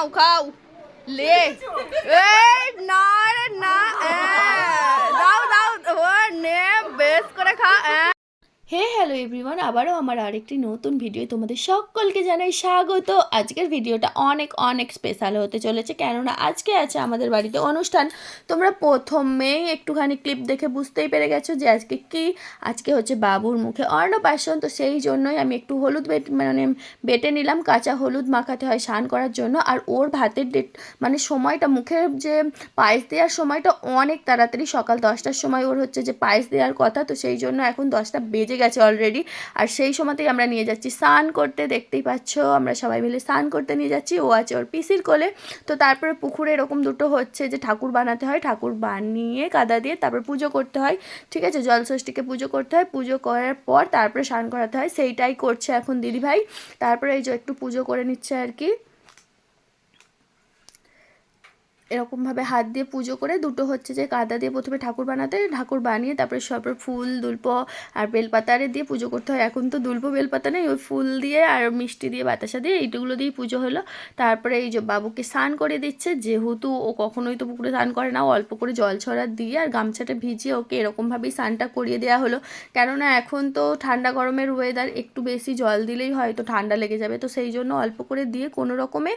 নাও খাও। লে। এই না না এ, দাও দাও ও নে বেশ করে খা এ। হে হ্যালো এভরিওয়ান আবারও আমার আরেকটি নতুন ভিডিও তোমাদের সকলকে জানাই স্বাগত। আজকের ভিডিওটা অনেক অনেক স্পেশাল হতে চলেছে, কেননা আজকে আছে আমাদের বাড়িতে অনুষ্ঠান। তোমরা প্রথমেই একটুখানি ক্লিপ দেখে বুঝতেই পেরে গেছো যে আজকে কি? আজকে হচ্ছে বাবুর মুখে অন্নপ্রাশন, তো সেই জন্যই আমি একটু হলুদ বেট মানে বেটে নিলাম, কাঁচা হলুদ মাখাতে হয় স্নান করার জন্য। আর ওর ভাতের ডেট মানে সময়টা মুখের যে পায়েস দেওয়ার সময়টা অনেক তাড়াতাড়ি, সকাল দশটার সময় ওর হচ্ছে যে পায়েস দেওয়ার কথা, তো সেই জন্য এখন দশটা বেজে গেছে অলরেডি আর সেই সময়তেই আমরা নিয়ে যাচ্ছি। স্নান করতে দেখতেই পাচ্ছ, আমরা সবাই মিলে স্নান করতে নিয়ে যাচ্ছি। ও আছে ওর পিসির কোলে। তো তারপরে পুকুরে এরকম দুটো হচ্ছে যে ঠাকুর বানাতে হয়। ঠাকুর বানিয়ে কাদা দিয়ে তারপর পুজো করতে হয়। ঠিক আছে? জলষষ্ঠীকে পুজো করতে হয়। পুজো করার পর তারপরে স্নান করাতে হয়। সেইটাই করছে এখন দিদিভাই। তারপরে এই যে একটু পুজো করে নিচ্ছে আর কি। এরকমভাবে হাত দিয়ে পুজো করে দুটো হচ্ছে যে কাদা দিয়ে প্রথমে ঠাকুর বানাতে ঠাকুর বানিয়ে তারপরে সব ফুল, দুল্প আর বেলপাতারে দিয়ে পুজো করতে হয়। এখন তো দুল্প, বেলপাতা নেই, ওই ফুল দিয়ে আর মিষ্টি দিয়ে, বাতাসা দিয়ে এইটুগুলো দিয়ে পুজো হলো। তারপরে এই যে বাবুকে স্নান করে দিচ্ছে, যেহেতু ও কখনোই তো পুকুরে স্নান করে না অল্প করে জল ছড়া দিয়ে আর গামছাটা ভিজিয়ে ওকে এরকমভাবেই স্নানটা করিয়ে দেওয়া হলো। কেননা এখন তো ঠান্ডা গরমের ওয়েদার একটু বেশি জল দিলেই হয়তো ঠান্ডা লেগে যাবে। তো সেই জন্য অল্প করে দিয়ে কোনো রকমে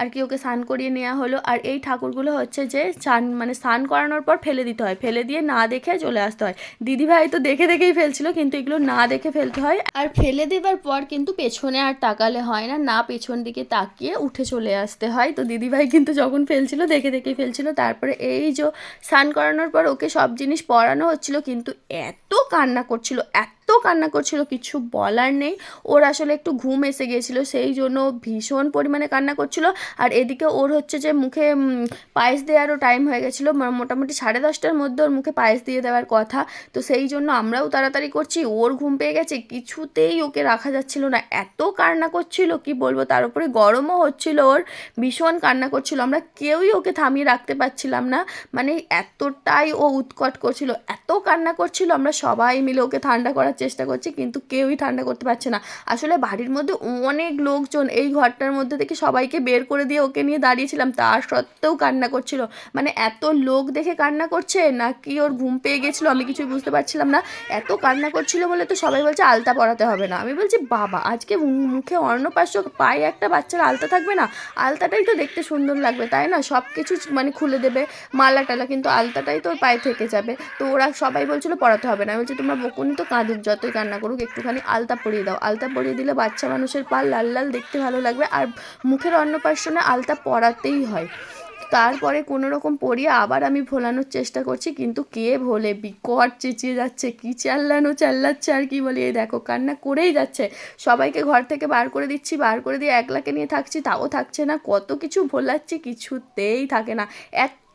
আর কি ওকে স্নান করিয়ে নেওয়া হলো। আর এই ঠাকুরগুলো হচ্ছে যে চান মানে স্নান করানোর পর ফেলে দিতে হয়। ফেলে দিয়ে না দেখে চলে আসতে হয়। দিদিভাই তো দেখে দেখেই ফেলছিল, কিন্তু এগুলো না দেখে ফেলতে হয়। আর ফেলে দেওয়ার পর কিন্তু পেছনে আর তাকালে হয় না না পেছন দিকে তাকিয়ে উঠে চলে আসতে হয়। তো দিদিভাই কিন্তু যখন ফেলছিল, দেখে দেখেই ফেলছিল। তারপরে এই যে স্নান করানোর পর ওকে সব জিনিস পরানো হচ্ছিল, কিন্তু এত কান্না করছিল, এত কান্না করছিল, কিছু বলার নেই। ওর আসলে একটু ঘুম এসে গিয়েছিল, সেই জন্য ভীষণ পরিমাণে কান্না করছিল। আর এদিকে ওর হচ্ছে যে মুখে পায়েস দেওয়ারও টাইম হয়ে গেছিল। মোটামুটি সাড়ে দশটার মধ্যে ওর মুখে পায়েস দিয়ে দেওয়ার কথা। তো সেই জন্য আমরাও তাড়াতাড়ি করছি, ওর ঘুম পেয়ে গেছে, কিছুতেই ওকে রাখা যাচ্ছিল না। এত কান্না করছিল, কি বলব, তার উপরে গরমও হচ্ছিল ওর, ভীষণ কান্না করছিল। আমরা কেউই ওকে থামিয়ে রাখতে পারছিলাম না। মানে এতটাই ও উৎকট করছিল, এত কান্না করছিল, আমরা সবাই মিলে ওকে ঠান্ডা করার চেষ্টা করছি, কিন্তু কেউই ঠান্ডা করতে পারছে না। আসলে বাড়ির মধ্যে অনেক লোকজন এই ঘরটার মধ্যে থেকে সবাইকে বের করে দিয়ে ওকে নিয়ে দাঁড়িয়েছিলাম তার সত্ত্বেও কান্না করছিল। মানে এত লোক দেখে কান্না করছে, নাকি ওর ঘুম পেয়ে গেছিল আমি কিছুই বুঝতে পারছিলাম না। এত কান্না করছিল বলে তো সবাই বলছে, আলতা পরাতে হবে না। আমি বলছি, বাবা, আজকে মুখে অন্নপ্রাশ্য পায়ে একটা বাচ্চার আলতা থাকবে না? আলতাটাই তো দেখতে সুন্দর লাগবে, তাই না? সব কিছু মানে খুলে দেবে মালা টালা কিন্তু আলতাটাই তো পায়ে থেকে যাবে। তো ওরা সবাই বলছিল পড়াতে হবে না। আমি বলছি, তোমরা বকুনি তো কাঁদুক যতই কান্না করুক, একটুখানি আলতা পরিয়ে দাও। আলতা পরিয়ে দিলে বাচ্চা মানুষের পা লাল লাল দেখতে ভালো লাগবে আর মুখের অন্নপ্রাশনে আলতা পরাতেই হয়। তারপরে কোনো রকম পরিয়ে আবার আমি ভোলানোর চেষ্টা করছি, কিন্তু কে ভোলে? বিকট চেঁচিয়ে যাচ্ছে, কি চাল্লানো, চাল্লাচ্ছে আর কি বলি? এই দেখো, কান্না করেই যাচ্ছে। সবাইকে ঘর থেকে বার করে দিচ্ছি, বার করে দিয়ে একলাকে নিয়ে থাকছি, তাও থাকছে না। কত কিছু ভোলাচ্ছি, কিছুতেই থাকে না।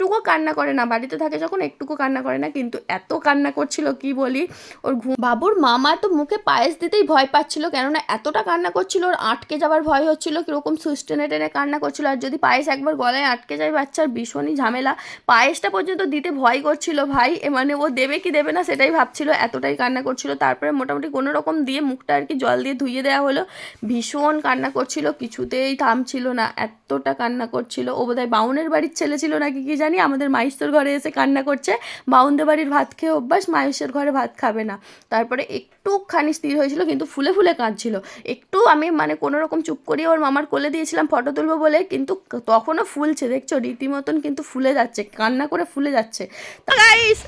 একটুকু কান্না করে না, বাড়িতে থাকে যখন একটুকু কান্না করে না, কিন্তু এত কান্না করছিল, কি বলি? ওর ঘুম বাবুর মামা তো মুখে পায়েস দিতেই ভয় পাচ্ছিল, কেননা এতটা কান্না করছিল, ওর আটকে যাওয়ার ভয় হচ্ছিল, কীরকম সুস্টেনে টেনে কান্না করছিল, আর যদি পায়েস একবার গলায় আটকে যায় বাচ্চার ভীষণই ঝামেলা। পায়েসটা পর্যন্ত দিতে ভয় করছিল ভাই মানে ও দেবে কি দেবে না সেটাই ভাবছিল, এতটাই কান্না করছিল, তারপরে মোটামুটি কোনো রকম দিয়ে মুখটা আর কি জল দিয়ে ধুইয়ে দেওয়া হলো, ভীষণ কান্না করছিল, কিছুতেই থামছিল না, এতটা কান্না করছিল, ও বোধহয় বাউনের বাড়ির ছেলে ছিল নাকি কি জানি আমাদের মাইস্তর ঘরে এসে কান্না করছে। বাউনদের বাড়ির ভাত খেয়ে অভ্যাস, মাইশের ঘরে ভাত খাবে না। তারপরে একটুখানি স্থির হয়েছিল, কিন্তু ফুলে ফুলে কাঁদছিল। একটু আমি মানে কোনো রকম চুপ করিয়ে ওর মামার কোলে দিয়েছিলাম ফটো তুলবো বলে, কিন্তু তখনও ফুলছে, দেখছ? রীতিমতন কিন্তু ফুলে যাচ্ছে, কান্না করে ফুলে যাচ্ছে।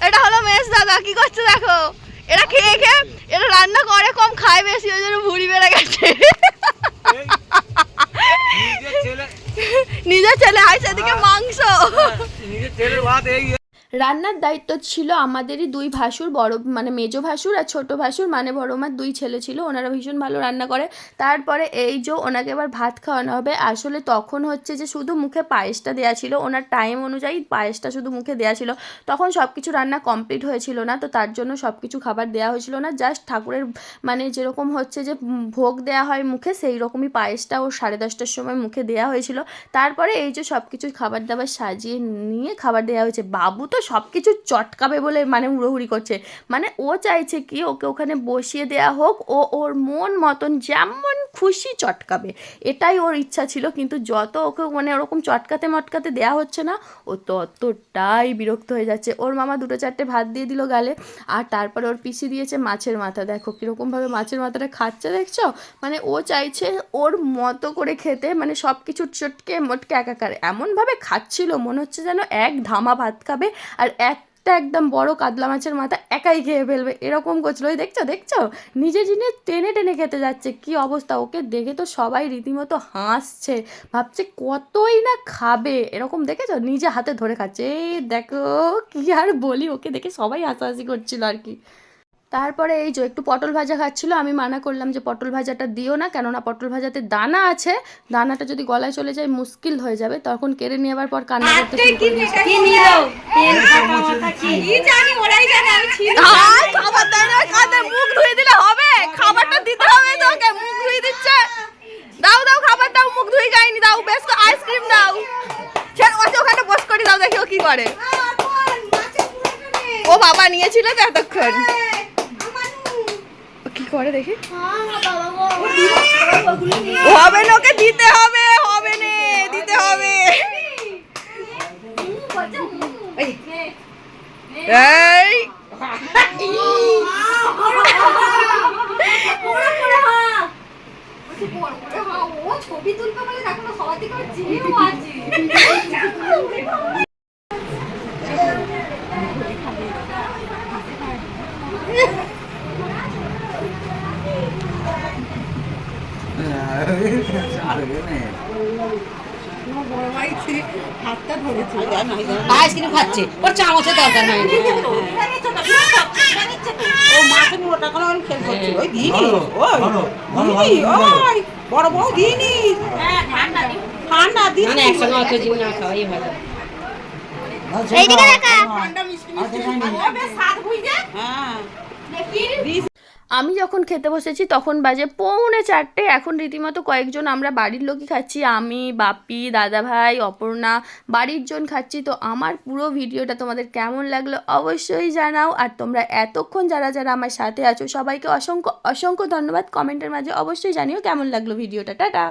এটা হলো মেস দাদা, কি করছে দেখো? এরা খেয়ে খেয়ে, এরা রান্না করে কম, খায় বেশি, ওই জন্য ভুড়ি বেড়ে গেছে। নিজের ছেলের ভাত এই রান্নার দায়িত্ব ছিল আমাদেরই দুই ভাসুর, বড় মানে মেজো ভাসুর আর ছোট ভাসুর। মানে বড় মার দুই ছেলে ছিল, ওনারা ভীষণ ভালো রান্না করে। তারপরে এই যে ওনাকে এবার ভাত খাওয়ানো হবে, আসলে তখন হচ্ছে যে শুধু মুখে পায়েসটা দেওয়া ছিল, ওনার টাইম অনুযায়ী পায়েসটা শুধু মুখে দেওয়া ছিল। তখন সব কিছু রান্না কমপ্লিট হয়েছিল না, তো তার জন্য সব কিছু খাবার দেওয়া হয়েছিল না। জাস্ট ঠাকুরের মানে যেরকম হচ্ছে যে ভোগ দেওয়া হয় মুখে, সেই রকমই পায়েসটা ও সাড়ে দশটার সময় মুখে দেওয়া হয়েছিল। তারপরে এই যে সব কিছু খাবার দাবার সাজিয়ে নিয়ে খাবার দেওয়া হয়েছে। বাবু তো সব কিছু চটকাবে বলে মানে হুড়োহুড়ি করছে। মানে ও চাইছে কি ওকে ওখানে বসিয়ে দেওয়া হোক, ও ওর মন মতন যেমন খুশি চটকাবে। এটাই ওর ইচ্ছা ছিল, কিন্তু যত ওকে মানে ওরকম চটকাতে মটকাতে দেওয়া হচ্ছে না, ও ততটাই বিরক্ত হয়ে যাচ্ছে। ওর মামা দুটো চারটে ভাত দিয়ে দিল গালে, আর তারপরে ওর পিসি দিয়েছে মাছের মাথা। দেখো কীরকমভাবে মাছের মাথাটা খাচ্ছে, দেখছ? মানে ও চাইছে ওর মতো করে খেতে মানে সব কিছু চটকে মটকে একাকার। এমনভাবে খাচ্ছিল, মনে হচ্ছে যেন এক ধামা ভাত খাবে আর একটা একদম বড় কাতলা মাছের মাথা একাই খেয়ে ফেলবে। এরকম করছিল। ওই দেখছ দেখছ? নিজে জিনিস টেনে টেনে খেতে যাচ্ছে। কি অবস্থা? ওকে দেখে তো সবাই রীতিমতো হাসছে। ভাবছে কতই না খাবে। এরকম দেখেছ? নিজে হাতে ধরে খাচ্ছে। এই দেখো, কি আর বলি? ওকে দেখে সবাই হাসাহাসি করছিল আর কি। তারপরে এই যে একটু পটল ভাজা খাচ্ছিল আমি মানা করলাম যে পটল ভাজাটা দিও না কেননা পটল ভাজাতে দানা আছে দানাটা যদি গলায় চলে যায় মুশকিল হয়ে যাবে তখন কেড়ে নেওয়ার পর কান্না করতে মুখ ধুয়ে দিলে হবে? খাবারটা দিতে হবে তোকে মুখ ধুয়ে দিচ্ছে। দাও দাও খাবার দাও মুখ দাও বেশ আইসক্রিম দাও। ওখানে বস করে দাও দেখি ও কি করে। ও বাবা নিয়েছিল তো এতক্ষণ। কি করে দেখি। হবে না ওকে দিতে হবে হবে নে দিতে হবে। এই। ছবি তুলবে বলে দেখো সবার দিকে চিনিও আছে। আইসক্রিম খাচ্ছে। ওর চামচের দরকার হয়নি ও মাছের মোটা করে খেল করছিল ওই দিনি ওই দিনি ওই বড় বউ দিনি। ঠান্ডা দিনি একসঙ্গে অত জিনিস না খাওয়াই ভালো এইদিকে দেখা। হ্যাঁ আমি যখন খেতে বসেছি তখন বাজে পৌনে চারটে। এখন রীতিমতো কয়েকজন আমরা বাড়ির লোকই খাচ্ছি। আমি বাপি দাদাভাই, অপর্ণা বাড়ির জন খাচ্ছি। তো আমার পুরো ভিডিওটা তোমাদের কেমন লাগল অবশ্যই জানাও। আর তোমরা এতক্ষণ যারা যারা আমার সাথে আছো সবাইকে অসংখ্য অসংখ্য ধন্যবাদ। কমেন্টের মাঝে অবশ্যই জানিও কেমন লাগল ভিডিওটা। টাটা!